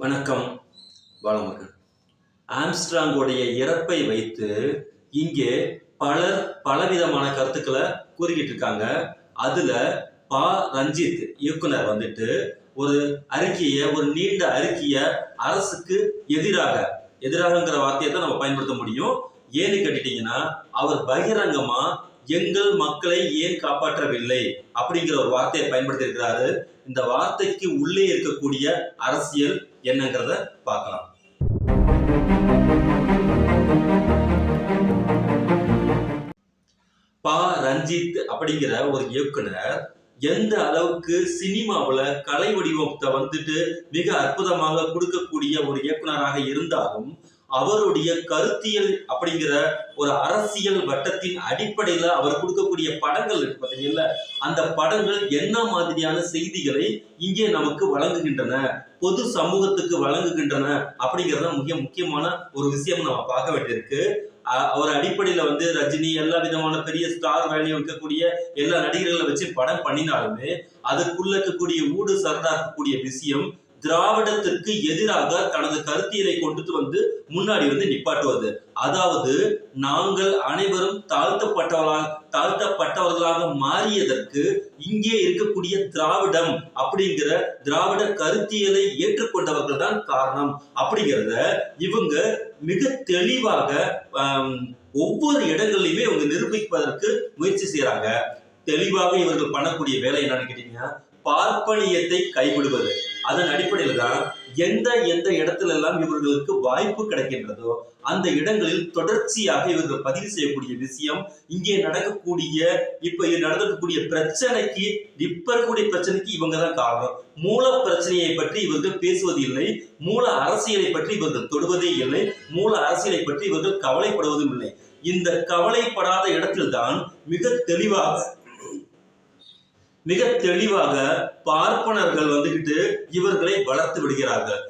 வணக்கம் பாலமுருகன். ஆம்ஸ்ட்ராங்கோடைய இறப்பை வைத்து இங்கே பலர் பலவிதமான கருத்துக்களை கூறிக்கிட்டு இருக்காங்க. அதுல பா. ரஞ்சித் இயக்குனர் வந்துட்டு ஒரு அறிக்கையை ஒரு நீண்ட அறிக்கையை அரசுக்கு எதிராக எதிராகங்கிற வார்த்தையை தான் நம்ம பயன்படுத்த முடியும். ஏன்னு கேட்டுட்டீங்கன்னா அவர் பகிரங்கமா எங்கள் மக்களை ஏன் காப்பாற்றவில்லை அப்படிங்கிற ஒரு வார்த்தையை பயன்படுத்தி இருக்கிறாரு இந்த வார்த்தைக்கு உள்ளே இருக்கக்கூடிய அரசியல் என்னங்கிறத பார்க்கலாம். பா. ரஞ்சித் அப்படிங்கிற ஒரு இயக்குனர் எந்த அளவுக்கு சினிமாவுல கலை வடிவத்தை வந்துட்டு மிக அற்புதமாக கொடுக்கக்கூடிய ஒரு இயக்குனராக இருந்தாலும் அவருடைய கருத்தியல் அப்படிங்கிற ஒரு அரசியல் வட்டத்தின் அடிப்படையில அவர் கொடுக்கக்கூடிய படங்கள் இருக்கு பாத்தீங்கல்ல? அந்த படங்கள் என்ன மாதிரியான செய்திகளை இங்கே நமக்கு வழங்குகின்றன? பொது சமூகத்துக்கு வழங்குகின்றன அப்படிங்கிறது மிக முக்கியமான ஒரு விஷயம் நம்ம பார்க்க வேண்டியிருக்கு. அவர் ஒரு அடிப்படையில வந்து ரஜினி எல்லா விதமான பெரிய ஸ்டார் வேல்யூ இருக்கக்கூடிய எல்லா நடிகர்களை வச்சு படம் பண்ணினாலுமே அதுக்குள்ள இருக்கக்கூடிய ஊடு சரடா இருக்கக்கூடிய விஷயம் திராவிடத்திற்கு எதிராக தனது கருத்தியலை கொண்டுட்டு வந்து முன்னாடி வந்து நிப்பாட்டுவது. அதாவது நாங்கள் அனைவரும் தாழ்த்தப்பட்டவர்களாக தாழ்த்தப்பட்டவர்களாக மாறியதற்கு இங்கே இருக்கக்கூடிய திராவிடம் அப்படிங்கிற திராவிட கருத்தியலை ஏற்றுக்கொண்டவர்கள் தான் காரணம். அப்படிங்கிறத இவங்க மிக தெளிவாக ஒவ்வொரு இடங்கள்லையுமே இவங்க நிரூபிப்பதற்கு முயற்சி செய்யறாங்க தெளிவாக இவர்கள் பண்ணக்கூடிய வேலை என்னன்னு கேட்டீங்கன்னா பார்ப்பனியத்தை கைவிடுவது. அதன் அடிப்படையில் தான் எந்த எந்த இடத்துல எல்லாம் இவர்களுக்கு வாய்ப்பு கிடைக்கின்றதோ அந்த இடங்களில் தொடர்ச்சியாக இவர்கள் பதிவு செய்யக்கூடிய விஷயம் இங்கே நடக்கக்கூடிய இப்ப இது நடக்கக்கூடிய பிரச்சனைக்கு இப்ப இருக்கக்கூடிய பிரச்சனைக்கு இவங்க தான் காரணம். மூல பிரச்சனையை பற்றி இவர்கள் பேசுவது இல்லை மூல அரசியலை பற்றி இவர்கள் தொடுவதே இல்லை மூல அரசியலை பற்றி இவர்கள் கவலைப்படுவதும் இல்லை. இந்த கவலைப்படாத இடத்தில்தான் மிக தெளிவாக மிக தெளிவாக பார்ப்பனர்கள் வந்துகிட்டு இவர்களை வளர்த்து விடுகிறார்கள்.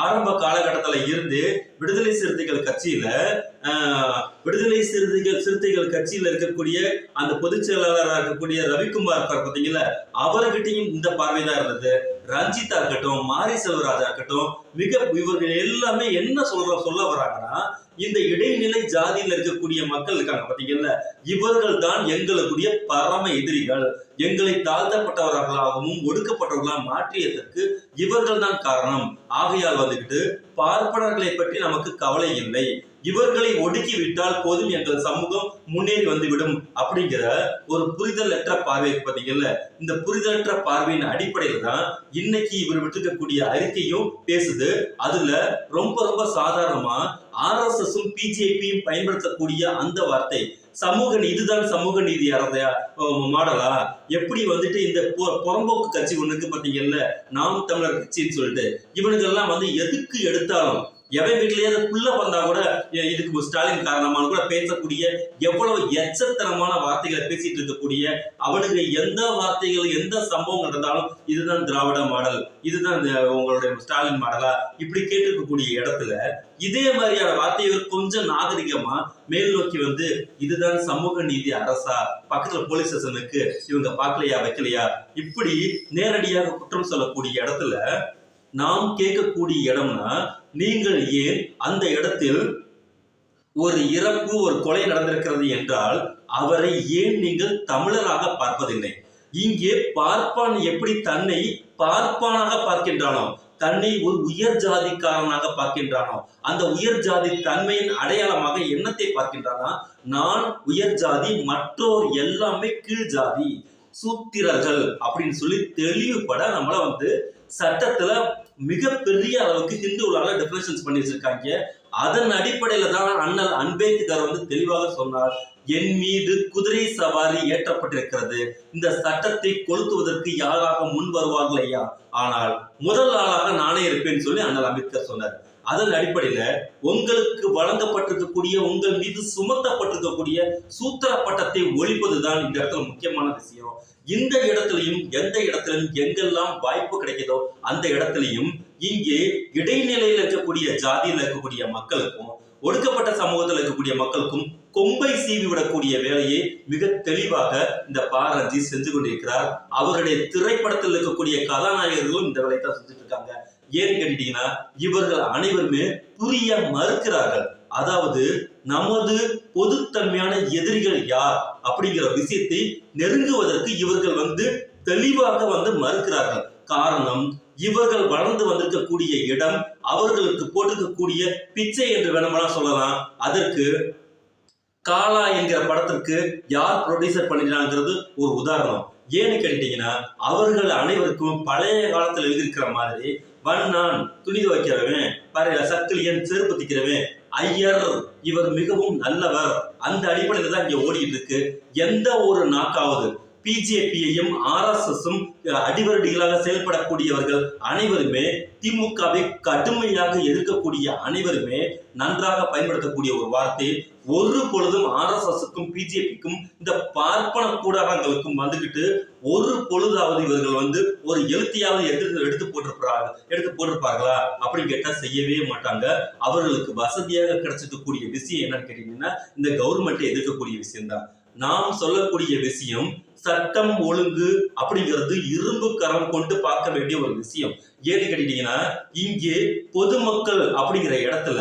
ஆரம்ப காலகட்டத்துல இருந்து விடுதலை சிறுத்தைகள் கட்சியில ஆஹ், விடுதலை சிறுத்தைகள் சிறுத்தைகள் கட்சியில இருக்கக்கூடிய அந்த பொதுச் செயலாளராக இருக்கக்கூடிய ரவிக்குமார் பார்த்தீங்களா அவர்கிட்டையும் இந்த பார்வை தான் இருந்தது. ரஞ்சிதா இருக்கட்டும் மாரி செல்வராஜா இருக்கட்டும் மிக இவர்கள் எல்லாமே என்ன சொல்ற சொல்ல வராங்கன்னா இந்த இடைநிலை ஜாதியில இருக்கக்கூடிய மக்கள் இருக்காங்க பாத்தீங்கல்ல? இவர்கள் தான் எங்களுக்குரிய பரம எதிரிகள். எங்களை தாழ்த்தப்பட்டவர்களாகவும் ஒடுக்கப்பட்டவர்களாக மாற்றியதற்கு இவர்கள் தான் காரணம். ஆகையால் வந்துகிட்டு பார்ப்பனர்களை பற்றி நமக்கு கவலை இல்லை. இவர்களை ஒடுக்கி விட்டால் போதும் எங்கள் சமூகம் முன்னேறி வந்துவிடும் அப்படிங்கிற ஒரு புரிதலற்ற பார்வை பார்த்தீங்கல்ல? இந்த புரிதலற்ற பார்வையின் அடிப்படையில தான் இன்னைக்கு இவர் விட்டுருக்கக்கூடிய அறிக்கையும் பேசுது. அதுல ரொம்ப ரொம்ப சாதாரணமா ஆர்எஸ்எஸும் பிஜேபியும் பயன்படுத்தக்கூடிய அந்த வார்த்தை சமூக நீ- இதுதான் சமூக நீதி அறதையா மாடலா? எப்படி வந்துட்டு இந்த பொ- புறம்போக்கு கட்சி ஒண்ணுக்கு பாத்தீங்கல்ல நாம் தமிழர் கட்சின்னு சொல்லிட்டு. இவனுக்கெல்லாம் வந்து எதுக்கு எடுத்தாலும் எவன் வீட்லயே புள்ள வந்தா கூட இதுக்கு ஸ்டாலின் காரணமான கூட பேசக்கூடிய எவ்வளவு எச்சத்தனமான வார்த்தைகளை பேசிட்டு இருக்கக்கூடிய அவனுக்கு எந்த வார்த்தைகள் எந்த சம்பவம் நடந்தாலும் இதுதான் திராவிட மாடல் இதுதான் இந்த உங்களுடைய ஸ்டாலின் மாடலா இப்படி கேட்டிருக்கக்கூடிய இடத்துல இதே மாதிரியான வார்த்தையை கொஞ்சம் நாகரிகமா மேல் நோக்கி வந்து இதுதான் சமூக நீதி அரசா பக்கத்துல போலீஸ் ஸ்டேஷனுக்கு இவங்க பார்க்கலையா வைக்கலையா இப்படி நேரடியாக குற்றம் சொல்லக்கூடிய இடத்துல நாம் கேட்கக்கூடிய இடம்னா நீங்கள் ஏன் அந்த இடத்தில் ஒரு இறப்பு ஒரு கொலை நடந்திருக்கிறது என்றால் அவரை ஏன் நீங்கள் தமிழராக பார்ப்பதில்லை? இங்கே பார்ப்பான் எப்படி தன்னை பார்ப்பானாக பார்க்கின்றானோ தன்னை ஒரு உயர் ஜாதிக்காரனாக பார்க்கின்றானோ அந்த உயர் ஜாதி தன்மையின் அடையாளமாக என்னத்தை பார்க்கின்றானா? நான் உயர் ஜாதி மற்றோர் எல்லாமே கீழ் ஜாதி சூத்திரர்கள் அப்படின்னு சொல்லி தெளிவுபட நம்மள வந்து சட்டத்துல மிகப்பெரிய அளவுக்கு ஹிந்துலால டெஃபினேஷன்ஸ் பண்ணி வச்சிருக்காங்க அதன் அடிப்படையில தான் அண்ணல் அம்பேத்கர் வந்து தெளிவாக சொன்னார் என் மீது குதிரை சவாரி ஏற்றப்பட்டிருக்கிறது. இந்த சட்டத்தை கொளுத்துவதற்கு யாராக முன் வருவார்கள் ஐயா? ஆனால் முதல் ஆளாக நானே இருப்பேன்னு சொல்லி அண்ணல் அம்பேத்கர் சொன்னார். அதன் அடிப்படையில உங்களுக்கு வழங்கப்பட்டிருக்கக்கூடிய உங்கள் மீது சுமத்தப்பட்டிருக்கக்கூடிய சூத்திர பட்டத்தை ஒழிப்பதுதான் இந்த இடத்துல முக்கியமான விஷயம். இந்த இடத்துலையும் எந்த இடத்துலையும் எங்கெல்லாம் வாய்ப்பு கிடைக்குதோ அந்த இடத்துலையும் இங்கே இடைநிலையில் இருக்கக்கூடிய ஜாதியில் இருக்கக்கூடிய மக்களுக்கும் ஒடுக்கப்பட்ட சமூகத்தில் இருக்கக்கூடிய மக்களுக்கும் கொம்பை சீவி விடக்கூடிய வேலையை மிக தெளிவாக இந்த பாரஞ்சி செஞ்சு கொண்டிருக்கிறார். அவருடைய திரைப்படத்தில் இருக்கக்கூடிய கதாநாயகர்களும் இந்த வேலையை தான் செஞ்சுட்டு இருக்காங்க. ஏன்னு கேட்டீங்கன்னா இவர்கள் அனைவருமே புரிய மறுக்கிறார்கள். அதாவது நமது பொதுத்தன்மையான எதிரிகள் யார் அப்படிங்கிற விஷயத்தை நெருங்குவதற்கு இவர்கள் வந்து தெளிவாக வந்து மறுக்கிறார்கள். காரணம் இவர்கள் வளர்ந்து வந்திருக்கக்கூடிய இடம் அவர்களுக்கு போட்டிருக்கக்கூடிய பிச்சை என்று வேணுமெல்லாம் சொல்லலாம். அதற்கு காலா என்கிற படத்திற்கு யார் ப்ரொடியூசர் பண்ணிடலாங்கிறது ஒரு உதாரணம். ஏன்னு கேட்டீங்கன்னா அவர்கள் அனைவருக்கும் பழைய காலத்தில் எழுதியிருக்கிற மாதிரி வண்ணான் துணி துவைக்கிறவன் பாரு சக்கிலியன் செருப்பு திக்கிறவன் ஐயர் இவர் மிகவும் நல்லவர். அந்த அடிப்படையில தான் இங்க ஓடிட்டு இருக்கு. எந்த ஒரு நாக்காவது பிஜேபியையும் ஆர்எஸ்எஸும் அடிவருடிகளாக செயல்படக்கூடியவர்கள் அனைவருமே திமுகவை கடுமையாக எதிர்க்கக்கூடிய அனைவருமே நன்றாக பயன்படுத்தக்கூடிய ஒரு வார்த்தை. ஒரு பொழுதும் ஆர்எஸ்எஸ்க்கும் பிஜேபிக்கும் இந்த பார்ப்பன கூடாரங்களுக்கும் வந்துகிட்டு ஒரு பொழுதாவது இவர்கள் வந்து ஒரு எழுத்தையாவது எடுத்து எடுத்து போட்டிருப்பாங்க எடுத்து போட்டிருப்பார்களா அப்படின்னு கேட்டா செய்யவே மாட்டாங்க. அவர்களுக்கு வசதியாக கிடைச்சிருக்கக்கூடிய விஷயம் என்னன்னு கேட்டீங்கன்னா இந்த கவர்மெண்ட்டை எதிர்க்கக்கூடிய விஷயம்தான். நாம் சொல்லக்கூடிய விஷயம் சட்டம் ஒழுங்கு அப்படிங்கிறது இரும்பு கரம் கொண்டு பார்க்க வேண்டிய ஒரு விஷயம். ஏன்னு கேட்டீங்கன்னா இங்கே பொதுமக்கள் அப்படிங்கிற இடத்துல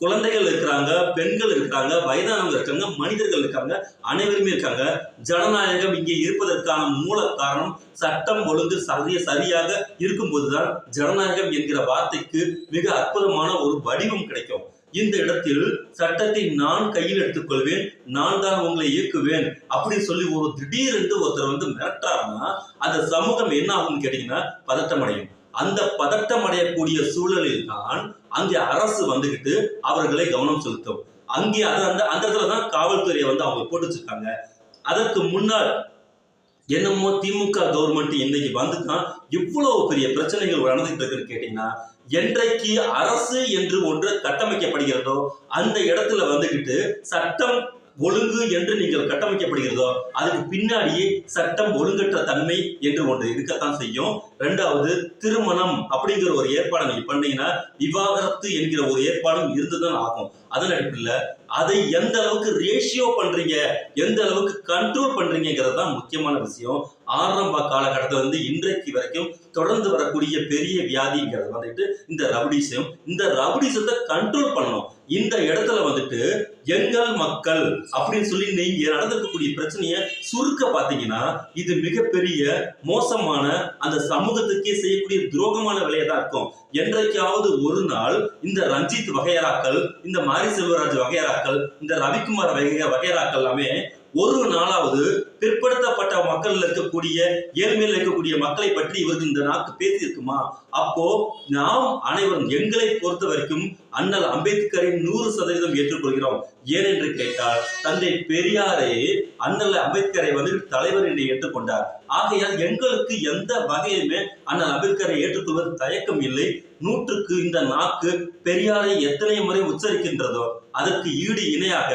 குழந்தைகள் இருக்கிறாங்க பெண்கள் இருக்கிறாங்க வயதானவங்க இருக்காங்க மனிதர்கள் இருக்காங்க அனைவருமே இருக்காங்க. ஜனநாயகம் இங்கே இருப்பதற்கான மூல காரணம் சட்டம் ஒழுங்கு சரிய சரியாக இருக்கும்போதுதான் ஜனநாயகம் என்கிற வார்த்தைக்கு மிக அற்புதமான ஒரு வடிவம் கிடைக்கும். இந்த இடத்தில் சட்டத்தை நான் கையில் எடுத்துக்கொள்வேன் நான் தான் உங்களை இயக்குவேன் அப்படின்னு சொல்லி ஒரு திடீரென்று ஒருத்தர் வந்து மிரட்டாருன்னா அந்த சமூகம் என்ன ஆகும்னு கேட்டீங்கன்னா பதட்டம் அடையும். அந்த பதட்டம் அடையக்கூடிய சூழலில் தான் அங்கே அரசு வந்துகிட்டு அவர்களை கவனம் செலுத்தும். அங்கே அது அந்த அந்த இடத்துல தான் காவல்துறையை வந்து அவங்க போட்டு வச்சிருக்காங்க அதற்கு முன்னால் என்னமோ திமுக கவர்மெண்ட் இன்னைக்கு வந்துதான் இவ்வளவு பெரிய பிரச்சனைகள் நடந்துகிட்டு இருக்குன்னு கேட்டீங்கன்னா என்றைக்கு அரசு என்று ஒன்று கட்டமைக்கப்படுகிறதோ அந்த இடத்துல வந்துகிட்டு சட்டம் ஒழுங்கு என்று நீங்கள் கட்டமைக்கப்படுகிறதோ அதுக்கு பின்னாடியே சட்டம் ஒழுங்கற்ற தன்மை என்று ஒன்று இருக்கத்தான் செய்யும். ரெண்டாவது திருமணம் அப்படிங்கிற ஒரு ஏற்பாடு நீங்க பண்ணீங்கன்னா விவாகரத்து என்கிற ஒரு ஏற்பாடும் இருந்துதான் ஆகும். அதன் அடிப்படையில் அதை எந்த அளவுக்கு ரேஷியோ பண்றீங்க எந்த அளவுக்கு கண்ட்ரோல் பண்றீங்கிறது தான் முக்கியமான விஷயம். ஆரம்ப காலகட்டத்தில் வந்து இன்றைக்கு வரைக்கும் தொடர்ந்து வரக்கூடிய பெரிய வியாதிங்கிறது வந்துட்டு இந்த ரவுடிசம். இந்த ரவுடிசத்தை கண்ட்ரோல் பண்ணணும். இந்த இடத்துல வந்துட்டு எங்கள் மக்கள் அப்படின்னு சொல்லி நீங்க நடந்திருக்கக்கூடிய பிரச்சனையை சுருக்க பாத்தீங்கன்னா இது மிகப்பெரிய மோசமான அந்த சமூகத்துக்கே செய்யக்கூடிய துரோகமான வேலையா தான் இருக்கும். என்றைக்காவது ஒரு நாள் இந்த ரஞ்சித் வகையராக்கள் இந்த மாரி செல்வராஜ் வகையராக்கள் இந்த ரவிக்குமார் வகை வகையராக்கள் எல்லாமே ஒரு நாளாவது பிற்படுத்தப்பட்ட மக்கள் இருக்கக்கூடிய ஏழ்மையில் இருக்கக்கூடிய மக்களை பற்றி இவர்கள் இந்த நாக்கு பேசியிருக்குமா? அப்போ நாம் அனைவரும் எங்களை பொறுத்த வரைக்கும் அண்ணல் அம்பேத்கரை நூறு சதவீதம் ஏற்றுக்கொள்கிறோம். ஏனென்று கேட்டால் தந்தை பெரியாரே அண்ணல் அம்பேத்கரை வந்து தலைவர் என்று ஏற்றுக்கொண்டார். ஆகையால் எங்களுக்கு எந்த வகையுமே அண்ணல் அம்பேத்கரை ஏற்றுக்கொள்வது தயக்கம் இல்லை. நூற்றுக்கு இந்த நாக்கு பெரியாரை எத்தனை முறை உச்சரிக்கின்றதோ அதற்கு ஈடு இணையாக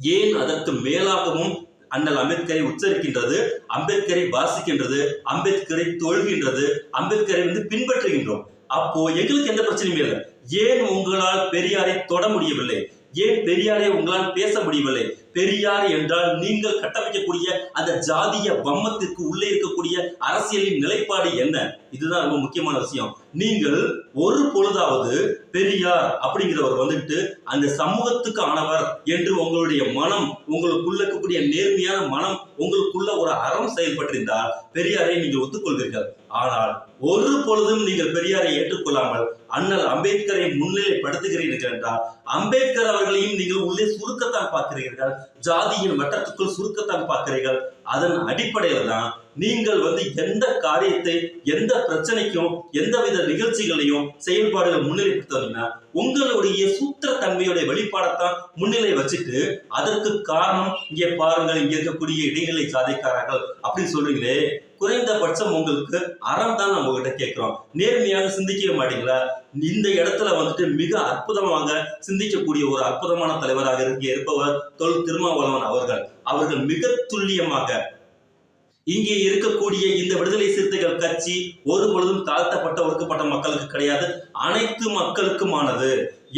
ஏன் அதற்கு மேலாகவும் அண்ணல் அம்பேத்கரை உச்சரிக்கின்றது அம்பேத்கரை வாசிக்கின்றது அம்பேத்கரை தொழுகின்றது அம்பேத்கரை வந்து பின்பற்றுகின்றோம். அப்போ எங்களுக்கு எந்த பிரச்சனையும் இல்லை. ஏன் உங்களால் பெரியாரை தொட முடியவில்லை? ஏன் பெரியாரை உங்களால் பேச முடியவில்லை? பெரியார் என்றால் நீங்கள் கட்டமைக்கக்கூடிய அந்த ஜாதிய பம்மத்திற்கு உள்ளே இருக்கக்கூடிய அரசியலின் நிலைப்பாடு என்ன? இதுதான் ரொம்ப முக்கியமான விஷயம். நீங்கள் ஒரு பொழுதாவது பெரியார் அப்படிங்கிறவர் வந்துட்டு அந்த சமூகத்துக்கு ஆனவர் என்று உங்களுடைய மனம் உங்களுக்குள்ள இருக்கக்கூடிய நேர்மையான மனம் உங்களுக்குள்ள ஒரு அறம் செயல்பட்டிருந்தால் பெரியாரை நீங்கள் ஒத்துக்கொள்வீர்கள். ஆனால் ஒரு பொழுதும் நீங்கள் பெரியாரை ஏற்றுக்கொள்ளாமல் அண்ணல் அம்பேத்கரை முன்னிலைப்படுத்துகிறீர்கள் என்றால் அம்பேத்கர் அவர்களையும் நீங்கள் உள்ளே சுருக்கத்தான் பார்க்கிறீர்கள். ஜாதியின் வட்டத்துக்குள் சுருக்கத்தான் பார்க்கிறீர்கள். அதன் அடிப்படையில் தான் நீங்கள் வந்து எந்த காரியத்தை எந்த பிரச்சனைக்கும் எந்த வித நிகழ்ச்சிகளையும் செயல்பாடுகள் முன்னிலைப்படுத்துவீங்கன்னா உங்களுடைய சூத்திர தன்மையுடைய வெளிப்பாடத்தான் முன்னிலை வச்சுட்டு அதற்கு காரணம் இங்கே பாருங்கள் இங்க இருக்கக்கூடிய இடைநிலை சாதிக்காரர்கள் அப்படின்னு சொல்றீங்களே. குறைந்தபட்சம் உங்களுக்கு அறம் தான் நம்ம கிட்ட கேட்கிறோம். நேர்மையாக சிந்திக்கவே மாட்டீங்களா? இந்த இடத்துல வந்துட்டு மிக அற்புதமாக சிந்திக்கக்கூடிய ஒரு அற்புதமான தலைவராக இருக்க இருப்பவர் தொல் திருமாவளவன் அவர்கள். அவர்கள் மிக துல்லியமாக இங்கே இருக்கக்கூடிய இந்த விடுதலை சிறுத்தைகள் கட்சி ஒரு பொழுதும் தாழ்த்தப்பட்ட ஒடுக்கப்பட்ட மக்களுக்கு கிடையாது. அனைத்து மக்களுக்குமானது.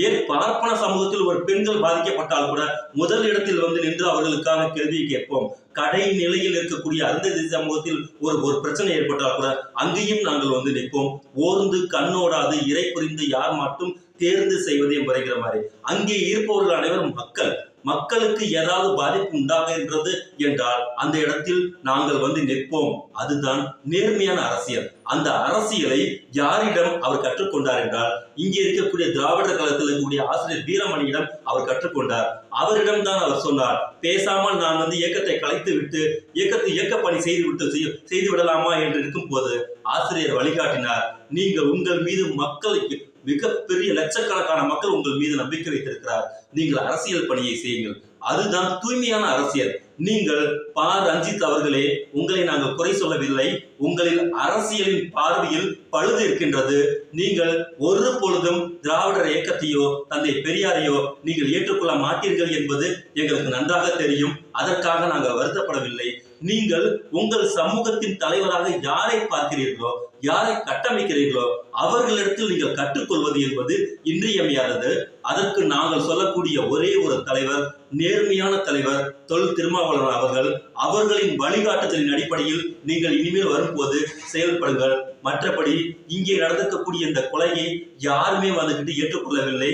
ஏன் பார்ப்பன சமூகத்தில் ஒரு பெண்கள் பாதிக்கப்பட்டால் கூட முதல் இடத்தில் வந்து நின்று அவர்களுக்கான கேள்வியை கேட்போம். கடை நிலையில் இருக்கக்கூடிய அருந்ததி சமூகத்தில் ஒரு ஒரு பிரச்சனை ஏற்பட்டால் கூட அங்கேயும் நாங்கள் வந்து நிற்போம். ஓர்ந்து கண்ணோடாது இறை புரிந்து யார் மட்டும் தேர்ந்து செய்வது என்பதைங்கிற மாதிரி. அங்கே இருப்பவர்கள் அனைவரும் மக்கள். மக்களுக்கு ஏதாவது பாதிப்பு உண்டாகின்றது என்றால் அந்த இடத்தில் நாங்கள் வந்து நிற்போம். அதுதான் நேர்மையான அரசியல். அந்த அரசியலை யாரிடம் அவர் கற்றுக்கொண்டார் என்றால் இங்கே இருக்கக்கூடிய திராவிடர் கழகத்தில் இருக்கக்கூடிய ஆசிரியர் வீரமணியிடம் அவர் கற்றுக்கொண்டார். அவரிடம் தான் அவர் சொன்னார் பேசாமல் நான் வந்து இயக்கத்தை கலைத்து விட்டு இயக்கத்தை இயக்க பணி செய்து விட்டு செய்து விடலாமா? என்று இருக்கும் போது ஆசிரியர் வழிகாட்டினார் நீங்கள் உங்கள் மீது மக்களுக்கு மிகப்பெரிய லட்சக்கணக்கான மக்கள் உங்கள் மீது நம்பிக்கை வைத்திருக்கிறார். நீங்கள் அரசியல் பணியை செய்யுங்கள். அதுதான் தூய்மையான அரசியல். நீங்கள் பா. ரஞ்சித் அவர்களே உங்களை நாங்கள் குறை சொல்லவில்லை. உங்களில் அரசியலின் பார்வையில் பழுது இருக்கின்றது. நீங்கள் ஒரு பொழுதும் திராவிடர் இயக்கத்தையோ தந்தை பெரியாரையோ நீங்கள் ஏற்றுக்கொள்ள மாட்டீர்கள் என்பது எங்களுக்கு நன்றாக தெரியும். அதற்காக நாங்கள் வருத்தப்படவில்லை. நீங்கள் உங்கள் சமூகத்தின் தலைவராக யாரை பார்க்கிறீர்களோ யாரை கட்டமைக்கிறீர்களோ அவர்களிடத்தில் நீங்கள் கற்றுக்கொள்வது என்பது இன்றியமையாதது. அதற்கு நாங்கள் சொல்லக்கூடிய ஒரே ஒரு தலைவர் நேர்மையான தலைவர் தொல் திருமாவளவன் அவர்கள். அவர்களின் வழிகாட்டுதலின் அடிப்படையில் நீங்கள் இனிமேல் வரும்போது செயல்படுங்கள். மற்றபடி இங்கே நடந்திருக்கக்கூடிய இந்த கொலையை யாருமே வந்துகிட்டு ஏற்றுக்கொள்ளவில்லை.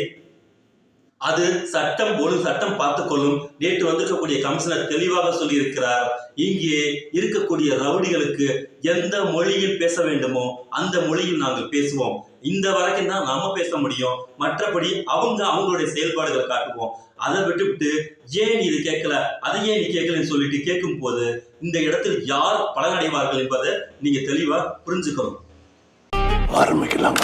அது சட்டம் ஒழு சட்டம் பார்த்துக்கொள்ளும். நேற்று வந்திருக்கக்கூடிய கமிஷனர் தெளிவாக சொல்லியிருக்கிறார். இங்கே இருக்கக்கூடிய ரவுடிகளுக்கு எந்த மொழியில் பேச வேண்டுமோ அந்த மொழியில் நாங்கள் பேசுவோம். இந்த வரைக்கும் தான் நாம பேச முடியும். மற்றபடி அவங்க அவங்களுடைய செயல்பாடுகளை காட்டுவோம். அதை விட்டுவிட்டு ஏன் இது கேட்கல அதை ஏன் நீ கேட்கலன்னு சொல்லிட்டு கேட்கும் போது இந்த இடத்தில் யார் பலனடைவார்கள் என்பதை நீங்க தெளிவா புரிஞ்சுக்கணும். ஆரம்பிக்கலாம்.